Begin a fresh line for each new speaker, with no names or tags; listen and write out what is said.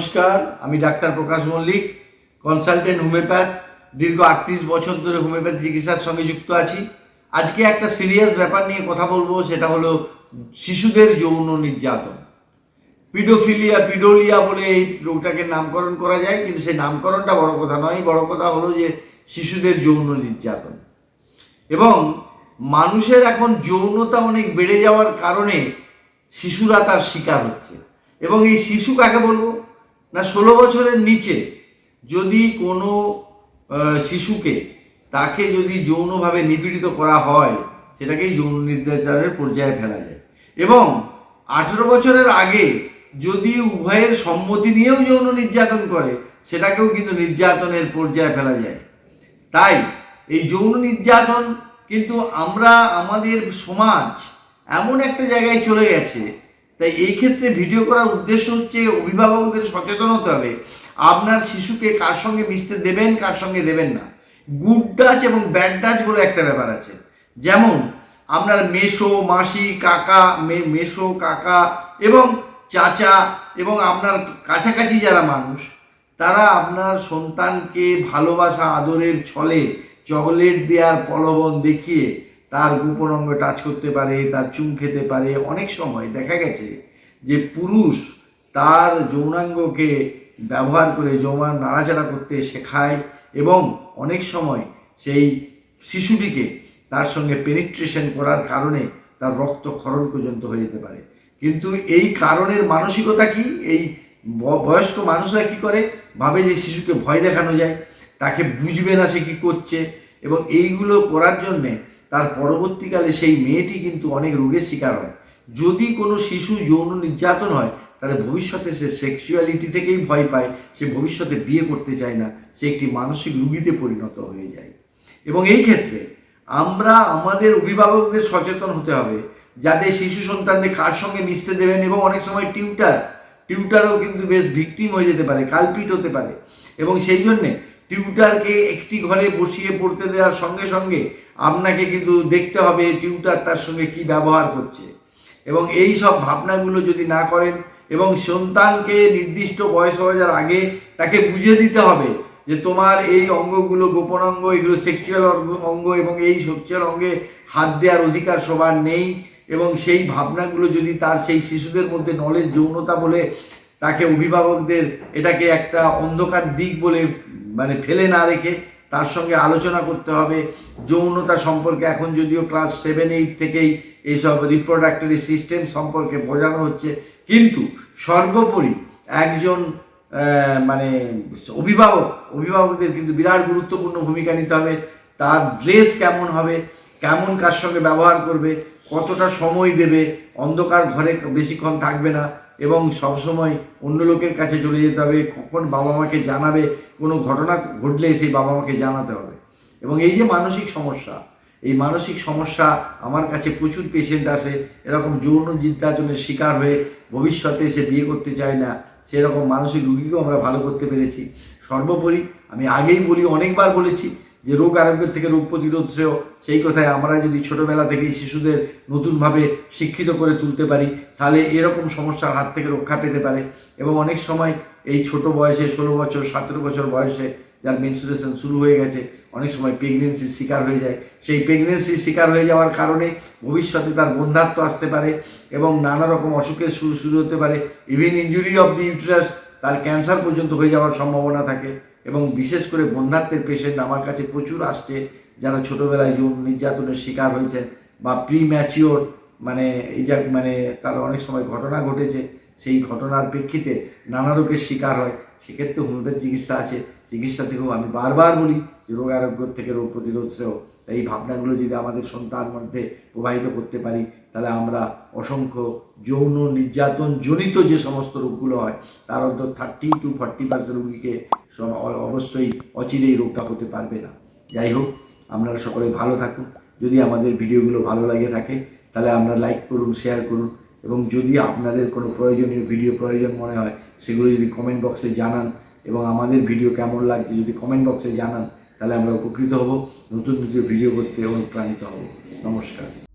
নমস্কার, আমি ডাক্তার প্রকাশ মল্লিক কনসালটেন্ট হোমিওপ্যাথ দীর্ঘ আটত্রিশ বছর ধরে হোমিওপ্যাথি চিকিৎসার সঙ্গে যুক্ত আছি। আজকে একটা সিরিয়াস ব্যাপার নিয়ে কথা বলব, সেটা হলো শিশুদের যৌন নির্যাতন। পিডোফিলিয়া পিডোলিয়া বলে এই রোগটাকে নামকরণ করা যায়, কিন্তু সেই নামকরণটা বড় কথা নয়, বড় কথা হলো যে শিশুদের যৌন নির্যাতন। এবং মানুষের এখন যৌনতা অনেক বেড়ে যাওয়ার কারণে শিশুরা তার শিকার হচ্ছে। এবং এই শিশু কাকে বলব? না, ষোলো বছরের নিচে যদি কোনো শিশুকে তাকে যদি যৌনভাবে নিপীড়িত করা হয়, সেটাকেই যৌন নির্যাতনের পর্যায়ে ফেলা যায়। এবং আঠেরো বছরের আগে যদি উভয়ের সম্মতি নিয়েও যৌন নির্যাতন করে, সেটাকেও কিন্তু নির্যাতনের পর্যায়ে ফেলা যায়। তাই এই যৌন নির্যাতন কিন্তু আমরা, আমাদের সমাজ এমন একটা জায়গায় চলে গেছে তাই এই ক্ষেত্রে ভিডিও করার উদ্দেশ্য হচ্ছে অভিভাবকদের সচেতন হতে হবে। আপনার শিশুকে কার সঙ্গে মিশতে দেবেন, কার সঙ্গে দেবেন না। গুড টাচ এবং ব্যাড টাচ বলে একটা ব্যাপার আছে। যেমন, আপনার মেসো, মাসি, কাকা, মে- মেসো, কাকা এবং চাচা এবং আপনার কাছাকাছি যারা মানুষ, তারা আপনার সন্তানকে ভালোবাসা, আদরের ছলে চকলেট দেওয়ার প্রলোভন দেখিয়ে তার গোপন অঙ্গ টাচ করতে পারে, তার চুম খেতে পারে। অনেক সময় দেখা গেছে যে পুরুষ তার যৌনাঙ্গকে ব্যবহার করে যৌনাঙ্গ নাড়াচাড়া করতে শেখায় এবং অনেক সময় সেই শিশুটিকে তার সঙ্গে পেনিট্রেশন করার কারণে তার রক্তক্ষরণ পর্যন্ত হয়ে যেতে পারে। কিন্তু এই কারণের মানসিকতা কি? এই বয়স্ক মানুষরা কি করে? ভাবে যে শিশুকে ভয় দেখানো যায়, তাকে বুঝবে না সে কি করছে এবং এইগুলো করার জন্যে তার পরবর্তীকালে সেই মেয়েটি কিন্তু অনেক রোগের শিকার হয়। যদি কোনো শিশু যৌন নির্যাতন হয়, তাহলে ভবিষ্যতে সে সেক্সুয়ালিটি থেকেই ভয় পায়, সে ভবিষ্যতে বিয়ে করতে চায় না, সে একটি মানসিক রুগীতে পরিণত হয়ে যায়। এবং এই ক্ষেত্রে আমরা আমাদের অভিভাবকদের সচেতন হতে হবে, যাতে শিশু সন্তানদের কার সঙ্গে মিশতে দেবেন এবং অনেক সময় টিউটার, টিউটারও কিন্তু বেশ ভিকটিম হয়ে যেতে পারে, কালপিট হতে পারে। এবং সেই জন্যে টিউটারকে একটি ঘরে বসিয়ে পড়তে দেওয়ার সঙ্গে সঙ্গে আপনাকে কিন্তু দেখতে হবে টিউটার তার সঙ্গে কি ব্যবহার করছে। এবং এই সব ভাবনাগুলো যদি না করেন এবং সন্তানকে নির্দিষ্ট বয়স যাওয়ার আগে তাকে বুঝিয়ে দিতে হবে যে তোমার এই অঙ্গগুলো গোপন অঙ্গ, এগুলো সেক্সুয়াল অঙ্গ এবং এই সেক্সুয়াল অঙ্গে হাত দেওয়ার অধিকার সবার নেই এবং সেই ভাবনাগুলো যদি তার সেই শিশুদের মধ্যে নলেজ যৌনতা বলে তাকে অভিভাবকদের এটাকে একটা অন্ধকার দিক বলে মানে ফেলে না রেখে তার সঙ্গে আলোচনা করতে হবে। যৌনতা সম্পর্কে এখন যদিও ক্লাস সেভেন এইট থেকেই এইসব রিপ্রোডাক্টরি সিস্টেম সম্পর্কে বোঝানো হচ্ছে, কিন্তু সর্বোপরি একজন মানে অভিভাবক, অভিভাবকদের কিন্তু বিরাট গুরুত্বপূর্ণ ভূমিকা নিতে হবে। তার ড্রেস কেমন হবে, কেমন কার সঙ্গে ব্যবহার করবে, কতটা সময় দেবে, অন্ধকার ঘরে বেশিক্ষণ থাকবে না এবং সবসময় অন্য লোকের কাছে চলে যেতে হবে, কখন বাবা মাকে জানাবে, কোনো ঘটনা ঘটলে সেই বাবা মাকে জানাতে হবে। এবং এই যে মানসিক সমস্যা, এই মানসিক সমস্যা আমার কাছে প্রচুর পেশেন্ট আসে, এরকম যৌন নির্যাতনের শিকার হয়ে ভবিষ্যতে সে বিয়ে করতে চায় না, সেরকম মানসিক রুগীকেও আমরা ভালো করতে পেরেছি। সর্বোপরি আমি আগেই বলি, অনেকবার বলেছি যে রোগ আরোগ্যের থেকে রোগ প্রতিরোধ শ্রেয়, সেই কথায় আমরা যদি ছোটোবেলা থেকেই শিশুদের নতুনভাবে শিক্ষিত করে তুলতে পারি, তাহলে এরকম সমস্যার হাত থেকে রক্ষা পেতে পারে। এবং অনেক সময় এই ছোট বয়সে, ষোলো বছর, সতেরো বছর বয়সে যার মেনসুরেশন শুরু হয়ে গেছে, অনেক সময় প্রেগনেন্সির শিকার হয়ে যায়। সেই প্রেগনেন্সির শিকার হয়ে যাওয়ার কারণে ভবিষ্যতে তার বন্ধাত্ম আসতে পারে এবং নানা রকম অসুখের শুরু শুরু হতে পারে। Even injury of the uterus তার ক্যান্সার পর্যন্ত হয়ে যাওয়ার সম্ভাবনা থাকে। এবং বিশেষ করে বন্ধাত্মের পেশেন্ট আমার কাছে প্রচুর আসছে, যারা ছোটোবেলায় যৌন নির্যাতনের শিকার হয়েছেন বা প্রি ম্যাচিওর মানে এই যা মানে তার অনেক সময় ঘটনা ঘটেছে, সেই ঘটনার প্রেক্ষিতে নানা রোগের শিকার হয়। সেক্ষেত্রে হোমিওপ্যাথি চিকিৎসা আছে। চিকিৎসা থেকেও আমি বারবার বলি যে রোগ আরোগ্য থেকে রোগ প্রতিরোধ শ্রেয়। এই ভাবনাগুলো যদি আমাদের সন্তান মধ্যে প্রবাহিত করতে পারি, তাহলে আমরা অসংখ্য যৌন নির্যাতন জনিত যে সমস্ত রোগগুলো হয়, তার অন্তত থার্টি টু ফর্টি পার্সেন্ট রোগীকে অবশ্যই অচিরেই রোগটা হতে পারবে না। যাই হোক, আপনারা সকলে ভালো থাকুন। যদি আমাদের ভিডিওগুলো ভালো লাগে থাকে, তাহলে আপনারা লাইক করুন শেয়ার করুন এবং যদি আপনাদের কোনো প্রয়োজনীয় ভিডিও প্রয়োজন মনে হয়, সেগুলো যদি কমেন্ট বক্সে জানান এবং আমাদের ভিডিও কেমন লাগছে যদি কমেন্ট বক্সে জানান তাহলে আমরা উপকৃত হব। নতুন নতুন ভিডিও করতে অনুপ্রাণিত হব। নমস্কার।